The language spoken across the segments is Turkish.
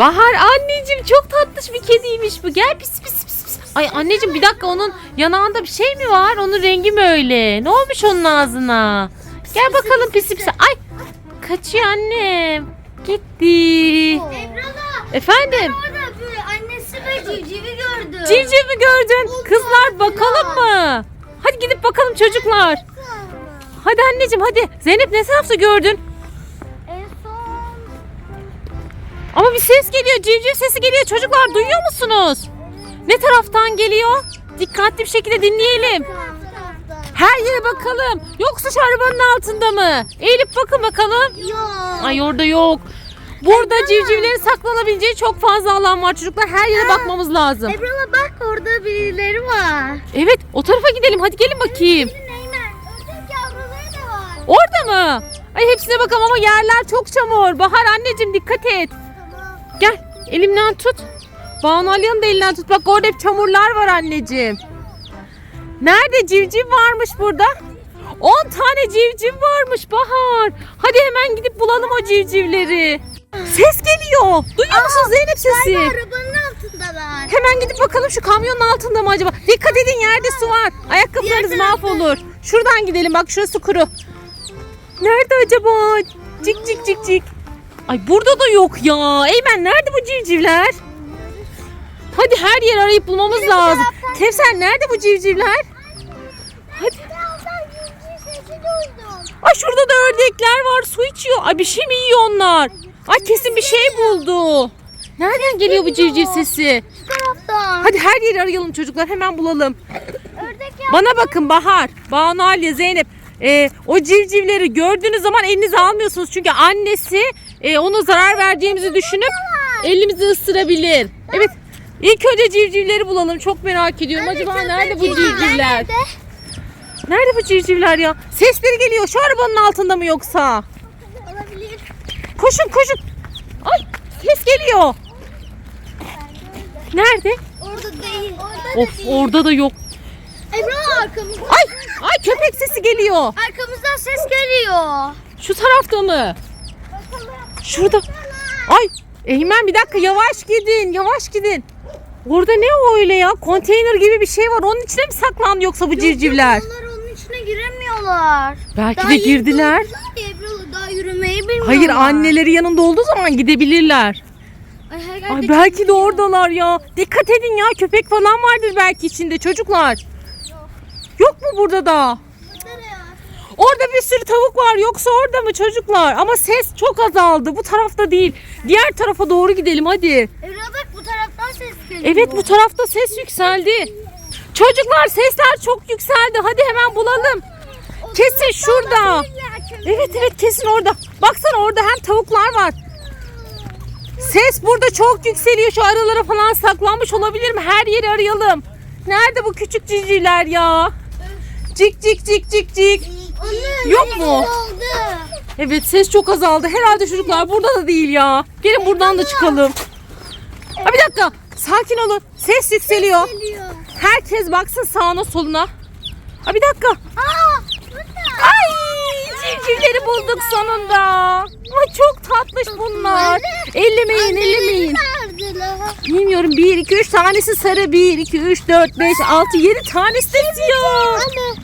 Bahar anneciğim çok tatlış bir kediymiş bu. Gel pis pis pis pis. Ay anneciğim bir dakika onun yanağında bir şey mi var? Onun rengi mi öyle? Ne olmuş onun ağzına? Gel bakalım pis pis. Ay kaçıyor annem. Gitti. Ebrala Efendim? orada bir annesi ve civcivi gördüm. Civciv mi gördün? Kızlar bakalım mı? Hadi gidip bakalım çocuklar. Hadi anneciğim hadi. Zeynep ne tarafta gördün? Ama bir ses geliyor. Civciv sesi geliyor. Çocuklar duyuyor musunuz? Ne taraftan geliyor? Dikkatli bir şekilde dinleyelim. Her yere bakalım. Yoksa şu arabanın altında mı? Eğilip bakın bakalım. Yok. Ay orada yok. Burada civcivlerin saklanabileceği çok fazla alan var çocuklar. Her yere bakmamız lazım. Ebrala bak orada birileri var. Evet o tarafa gidelim. Hadi gelin bakayım. Neymen? Ördek yavruları da var. Orada mı? Ay hepsine bakalım ama yerler çok çamur. Bahar anneciğim dikkat et. Elimden tut. Banu Alya'nın da elinden tut. Bak orada hep çamurlar var anneciğim. Nerede civciv varmış burada? 10 tane civciv varmış Bahar. Hadi hemen gidip bulalım o civcivleri. Ses geliyor. Duyuyor musun Zeynep sesi? Galiba arabanın altındalar. Hemen gidip bakalım şu kamyonun altında mı acaba? Dikkat edin yerde su var. Ayakkabılarınız mahvolur. Şuradan gidelim bak şurası kuru. Nerede acaba? Cik cik cik cik. Ay burada da yok ya. Eymen nerede bu civcivler? Hadi her yer arayıp bulmamız lazım. Kevser nerede bu civcivler? Hadi. Ay şurada da ördekler var. Su içiyor. Ay bir şey mi yiyor onlar? Ay kesin bir şey buldu. Nereden geliyor bu civciv sesi? Taraftan. Hadi her yeri arayalım çocuklar. Hemen bulalım. Ördek. Bana bakın Bahar, Banu Aliye, Zeynep. Ee, o civcivleri gördüğünüz zaman elinize almıyorsunuz. Çünkü annesi e, ona zarar vereceğimizi düşünüp elimizi ısırabilir. Evet. İlk önce civcivleri bulalım. Çok merak ediyorum. Acaba nerede bu civcivler? Nerede? Nerede bu civcivler ya? Sesleri geliyor. Şu arabanın altında mı yoksa? Olabilir. Koşun koşun. Ay ses geliyor. Nerede? Orada değil. Orada Of orada da yok. Ebru arkamızda. Ay ay köpek sesi geliyor. Arkamızdan ses geliyor. Şu tarafta mı? Şurada. Ay Eymen bir dakika yavaş gidin yavaş gidin. Orada ne o öyle ya? Konteyner gibi bir şey var. Onun içine mi saklandı yoksa bu civcivler? Onlar onun içine giremiyorlar. Belki Daha de yeni girdiler. doğdular ya Ebru daha yürümeyi bilmiyorlar. Hayır anneleri yanında olduğu zaman gidebilirler. Ay, her Ay belki de oradalar ya. Dikkat edin ya köpek falan vardır belki içinde çocuklar. Yok mu burada da? Orada bir sürü tavuk var. Yoksa orada mı çocuklar? Ama ses çok azaldı. Bu tarafta değil. Diğer tarafa doğru gidelim hadi. Ebru bak bu taraftan ses geliyor. Evet bu tarafta ses yükseldi. Çocuklar sesler çok yükseldi. Hadi hemen bulalım. Kesin şurada. Evet evet kesin orada. Baksana orada hem tavuklar var. Ses burada çok yükseliyor. Şu aralara falan saklanmış olabilir mi? Her yeri arayalım. Nerede bu küçük civcivler ya? Cik cik cik cik cik. Anne, Yok mu? Oldu. Evet ses çok azaldı. Herhalde çocuklar burada da değil ya. Gelin buradan da çıkalım. Ha bir dakika. Sakin olun. Ses yükseliyor. Herkes baksın sağına soluna. Ha bir dakika. Ay civcivleri bulduk sonunda. Ay çok tatlış bunlar. Ellemeyin ellemeyin. Bilmiyorum 1 2 3 tanesi sarı 1 2 3 4 5 6 7 tanesi de siyah. Anne.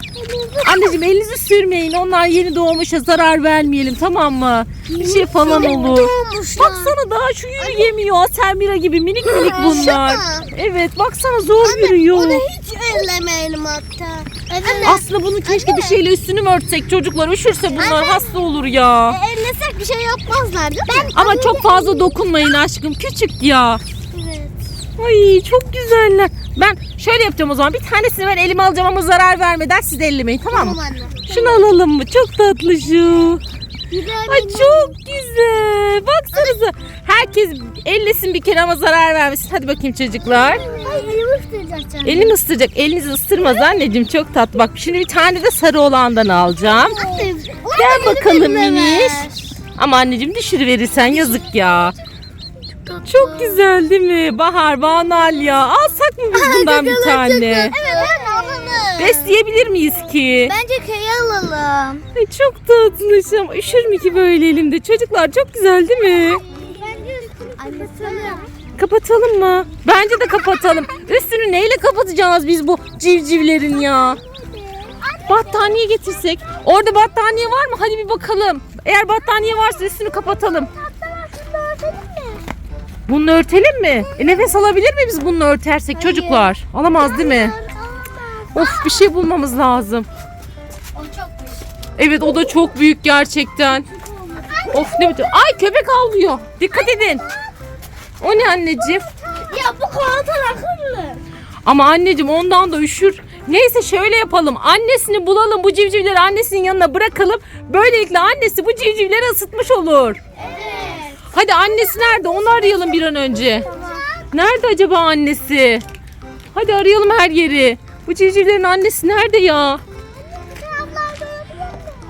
Anneciğim elinizi sürmeyin. Onlar yeni doğmuşa zarar vermeyelim tamam mı? Bir şey falan olur. Doğmuşlar. Baksana daha şu yürüyemiyor. Selmira gibi minik minik bunlar. Evet baksana zor yürüyor. Onu hiç ellemeyelim hatta. Anne. Aslında bunu keşke bir şeyle üstünü mü örtsek çocuklar üşürse bunlar hasta olur ya. Ellesek bir şey yapmazlar değil mi? Ben Ama çok fazla dokunmayın aşkım küçük ya. Ay çok güzeller. Ben şöyle yapacağım o zaman bir tanesini ben elime alacağım ama zarar vermeden siz ellemeyin tamam mı? Tamam anne. Şunu alalım mı? Çok tatlı şu. Güzel Ay çok güzel. Baksanıza. Herkes ellesin bir kere ama zarar vermesin. Hadi bakayım çocuklar. Ay elimi ısıracak Elini ısıracak. Elinizi ısırmaz anneciğim çok tatlı. Bak şimdi bir tane de sarı olandan alacağım. Anne. Gel bakalım Miniş. Ama anneciğim düşürüverirsen yazık ya. Çok güzel değil mi? Bahar, Banal ya. Alsak mı biz bundan bir tane? Evet ben alalım. Besleyebilir miyiz ki? Bence kaya alalım. Ay, çok tatlış ama üşür mü ki böyle elimde? Çocuklar çok güzel değil mi? Bence Kapatalım mı? Bence de kapatalım. Üstünü neyle kapatacağız biz bu civcivlerin ya? Battaniye getirsek. Orada battaniye var mı? Hadi bir bakalım. Eğer battaniye varsa üstünü kapatalım. Bunu örtelim mi? E, nefes alabilir mi biz bunu örtersek çocuklar? Alamaz değil mi? Of bir şey bulmamız lazım. O çok büyük. Evet o da çok büyük gerçekten. Of ne biçim. Ay köpek avlıyor. Dikkat edin. O ne anneciğim? Ya bu koltuğun akıllı. Ama anneciğim ondan da üşür. Neyse şöyle yapalım. Annesini bulalım bu civcivleri annesinin yanına bırakalım. Böylelikle annesi bu civcivleri ısıtmış olur. Evet. Hadi annesi nerede? Onu arayalım bir an önce. Nerede acaba annesi? Hadi arayalım her yeri. Bu civcivlerin annesi nerede ya?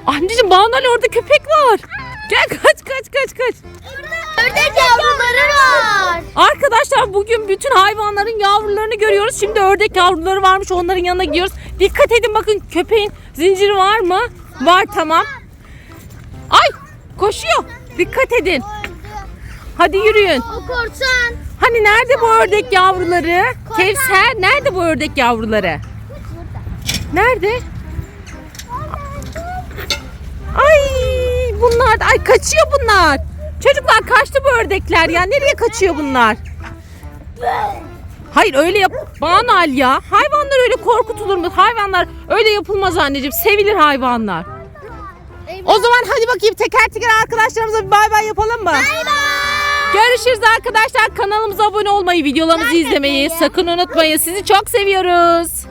Anneciğim Banu Ali orada köpek var. Gel kaç kaç kaç kaç. Ördek yavruları var. Arkadaşlar bugün bütün hayvanların yavrularını görüyoruz. Şimdi ördek yavruları varmış onların yanına gidiyoruz. Dikkat edin bakın köpeğin zinciri var mı? Var tamam. Ay koşuyor. Dikkat edin. Hadi yürüyün. O korsan. Hani nerede bu ördek yavruları? Kevser nerede bu ördek yavruları? Nerede? Ay bunlar ay kaçıyor bunlar. Çocuklar kaçtı bu ördekler ya. Nereye kaçıyor bunlar? Hayır öyle yap. Banal ya. Hayvanlar öyle korkutulur mu? Hayvanlar öyle yapılmaz anneciğim. Sevilir hayvanlar. O zaman hadi bakayım teker teker arkadaşlarımıza bir bay bay yapalım mı? Görüşürüz arkadaşlar. Kanalımıza abone olmayı, videolarımızı izlemeyi sakın unutmayın. Sizi çok seviyoruz.